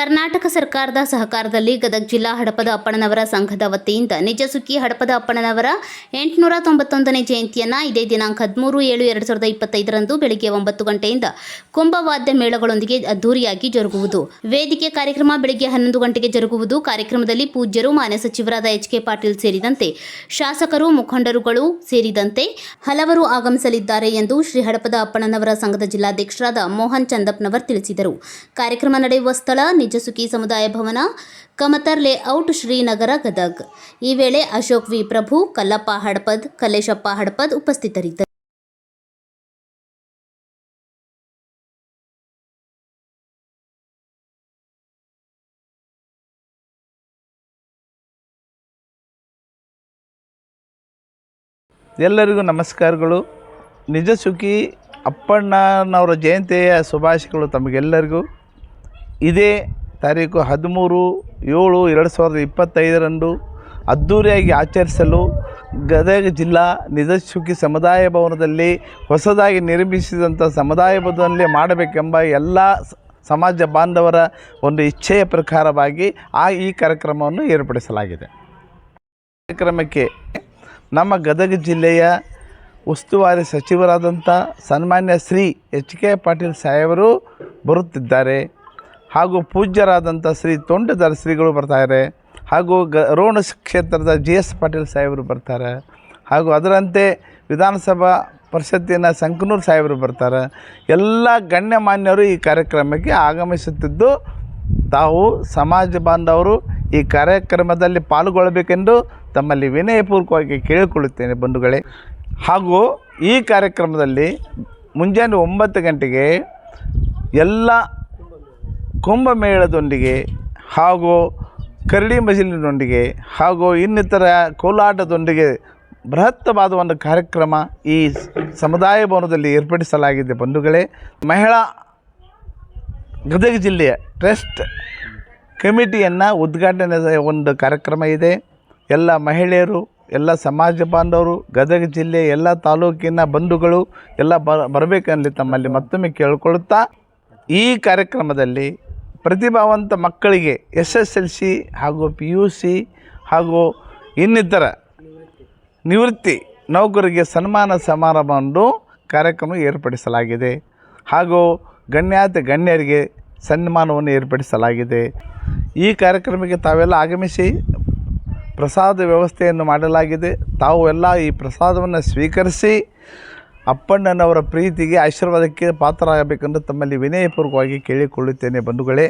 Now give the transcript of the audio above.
ಕರ್ನಾಟಕ ಸರ್ಕಾರದ ಸಹಕಾರದಲ್ಲಿ ಗದಗ ಜಿಲ್ಲಾ ಹಡಪದ ಅಪ್ಪಣ್ಣನವರ ಸಂಘದ ವತಿಯಿಂದ ನಿಜಸುಖಿ ಹಡಪದ ಅಪ್ಪಣ್ಣನವರ ಎಂಟುನೂರ ತೊಂಬತ್ತೊಂದನೇ ಜಯಂತಿಯನ್ನು ಇದೇ ದಿನಾಂಕ ಹದಿಮೂರು ಏಳು ಎರಡು ಸಾವಿರದ ಇಪ್ಪತ್ತೈದರಂದು ಬೆಳಗ್ಗೆ ಒಂಬತ್ತು ಗಂಟೆಯಿಂದ ಕುಂಭವಾದ್ಯ ಮೇಳಗಳೊಂದಿಗೆ ಅದ್ದೂರಿಯಾಗಿ ಜರುಗುವುದು. ವೇದಿಕೆ ಕಾರ್ಯಕ್ರಮ ಬೆಳಗ್ಗೆ ಹನ್ನೊಂದು ಗಂಟೆಗೆ ಜರುಗುವುದು. ಕಾರ್ಯಕ್ರಮದಲ್ಲಿ ಪೂಜ್ಯರು, ಮಾನ್ಯ ಸಚಿವರಾದ ಎಚ್ ಕೆ ಪಾಟೀಲ್ ಸೇರಿದಂತೆ ಶಾಸಕರು, ಮುಖಂಡರುಗಳು ಸೇರಿದಂತೆ ಹಲವರು ಆಗಮಿಸಲಿದ್ದಾರೆ ಎಂದು ಶ್ರೀ ಹಡಪದ ಅಪ್ಪಣ್ಣನವರ ಸಂಘದ ಜಿಲ್ಲಾಧ್ಯಕ್ಷರಾದ ಮೋಹನ್ ಚಂದಪ್ನವರ್ ತಿಳಿಸಿದರು. ಕಾರ್ಯಕ್ರಮ ನಡೆಯುವ ಸ್ಥಳ ನಿಜಸುಖಿ ಸಮುದಾಯ ಭವನ ಕಮತರ್ ಲೇಔಟ್ ಶ್ರೀನಗರ ಗದಗ್. ಈ ವೇಳೆ ಅಶೋಕ್ ವಿ. ಪ್ರಭು, ಕಲ್ಲಪ್ಪ ಹಡಪದ್ ಕಲೇಶಪ್ಪ ಹಡಪದ್ ಉಪಸ್ಥಿತರಿದ್ದರು ಎಲ್ಲರಿಗೂ ನಮಸ್ಕಾರಗಳು. ನಿಜ ಸುಖಿ ಅಪ್ಪಣ್ಣನವರ ಜಯಂತಿಯ ಶುಭಾಶಯಗಳು ತಮಗೆಲ್ಲರಿಗೂ. ಇದೇ ತಾರೀಕು ಹದಿಮೂರು ಏಳು ಎರಡು ಸಾವಿರದ ಇಪ್ಪತ್ತೈದರಂದು ಅದ್ಧೂರಿಯಾಗಿ ಆಚರಿಸಲು ಗದಗ ಜಿಲ್ಲಾ ನಿಜ ಸುಖಿ ಸಮುದಾಯ ಭವನದಲ್ಲಿ ಹೊಸದಾಗಿ ನಿರ್ಮಿಸಿದಂಥ ಸಮುದಾಯ ಭವನದಲ್ಲಿ ಮಾಡಬೇಕೆಂಬ ಎಲ್ಲ ಸಮಾಜ ಬಾಂಧವರ ಒಂದು ಇಚ್ಛೆಯ ಪ್ರಕಾರವಾಗಿ ಆ ಈ ಕಾರ್ಯಕ್ರಮವನ್ನು ಏರ್ಪಡಿಸಲಾಗಿದೆ. ಕಾರ್ಯಕ್ರಮಕ್ಕೆ ನಮ್ಮ ಗದಗ ಜಿಲ್ಲೆಯ ಉಸ್ತುವಾರಿ ಸಚಿವರಾದಂಥ ಸನ್ಮಾನ್ಯ ಶ್ರೀ ಎಚ್ ಕೆ ಪಾಟೀಲ್ ಸಾಹೇಬರು ಬರುತ್ತಿದ್ದಾರೆ. ಹಾಗೂ ಪೂಜ್ಯರಾದಂಥ ಶ್ರೀ ತೋಂಟದಾರ ಶ್ರೀಗಳು ಬರ್ತಾರೆ. ಹಾಗೂ ಗ ರೋಣ ಕ್ಷೇತ್ರದ ಜಿ ಎಸ್ ಪಾಟೀಲ್ ಸಾಹೇಬರು ಬರ್ತಾರೆ. ಹಾಗೂ ಅದರಂತೆ ವಿಧಾನಸಭಾ ಪರಿಷತ್ತಿನ ಸಂಕನೂರು ಸಾಹೇಬರು ಬರ್ತಾರೆ. ಎಲ್ಲ ಗಣ್ಯಮಾನ್ಯರು ಈ ಕಾರ್ಯಕ್ರಮಕ್ಕೆ ಆಗಮಿಸುತ್ತಿದ್ದು, ತಾವು ಸಮಾಜ ಬಾಂಧವರು ಈ ಕಾರ್ಯಕ್ರಮದಲ್ಲಿ ಪಾಲ್ಗೊಳ್ಳಬೇಕೆಂದು ತಮ್ಮಲ್ಲಿ ವಿನಯಪೂರ್ವಕವಾಗಿ ಕೇಳಿಕೊಳ್ಳುತ್ತೇನೆ ಬಂಧುಗಳೇ. ಹಾಗೂ ಈ ಕಾರ್ಯಕ್ರಮದಲ್ಲಿ ಮುಂಜಾನೆ ಒಂಬತ್ತು ಗಂಟೆಗೆ ಎಲ್ಲ ಕುಂಭಮೇಳದೊಂದಿಗೆ ಹಾಗೂ ಕರಡಿ ಮಜಿಲಿನೊಂದಿಗೆ ಹಾಗೂ ಇನ್ನಿತರ ಕೋಲಾಟದೊಂದಿಗೆ ಬೃಹತ್ತವಾದ ಒಂದು ಕಾರ್ಯಕ್ರಮ ಈ ಸಮುದಾಯ ಭವನದಲ್ಲಿ ಏರ್ಪಡಿಸಲಾಗಿದೆ. ಬಂಧುಗಳೇ, ಮಹಿಳಾ ಗದಗ ಜಿಲ್ಲೆಯ ಟ್ರಸ್ಟ್ ಕಮಿಟಿಯನ್ನು ಉದ್ಘಾಟನೆ ಒಂದು ಕಾರ್ಯಕ್ರಮ ಇದೆ. ಎಲ್ಲ ಮಹಿಳೆಯರು, ಎಲ್ಲ ಸಮಾಜ ಬಾಂಧವರು, ಗದಗ ಜಿಲ್ಲೆ ಎಲ್ಲ ತಾಲೂಕಿನ ಬಂಧುಗಳು ಎಲ್ಲ ಬರಬೇಕಲ್ಲಿ ತಮ್ಮಲ್ಲಿ ಮತ್ತೊಮ್ಮೆ ಕೇಳಿಕೊಳ್ಳುತ್ತಾ ಈ ಕಾರ್ಯಕ್ರಮದಲ್ಲಿ ಪ್ರತಿಭಾವಂತ ಮಕ್ಕಳಿಗೆ ಎಸ್ ಎಸ್ ಎಲ್ ಸಿ ಹಾಗೂ ಪಿ ಯು ಸಿ ಹಾಗೂ ಇನ್ನಿತರ ನಿವೃತ್ತಿ ನೌಕರಿಗೆ ಸನ್ಮಾನ ಸಮಾರಂಭವನ್ನು ಕಾರ್ಯಕ್ರಮ ಏರ್ಪಡಿಸಲಾಗಿದೆ ಹಾಗೂ ಗಣ್ಯಾತ ಗಣ್ಯರಿಗೆ ಸನ್ಮಾನವನ್ನು ಏರ್ಪಡಿಸಲಾಗಿದೆ. ಈ ಕಾರ್ಯಕ್ರಮಕ್ಕೆ ತಾವೆಲ್ಲ ಆಗಮಿಸಿ ಪ್ರಸಾದ ವ್ಯವಸ್ಥೆಯನ್ನು ಮಾಡಲಾಗಿದೆ. ತಾವು ಎಲ್ಲ ಈ ಪ್ರಸಾದವನ್ನು ಸ್ವೀಕರಿಸಿ ಅಪ್ಪಣ್ಣನವರ ಪ್ರೀತಿಗೆ ಆಶೀರ್ವಾದಕ್ಕೆ ಪಾತ್ರರಾಗಬೇಕೆಂದು ತಮ್ಮಲ್ಲಿ ವಿನಯಪೂರ್ವಕವಾಗಿ ಕೇಳಿಕೊಳ್ಳುತ್ತೇನೆ ಬಂಧುಗಳೇ.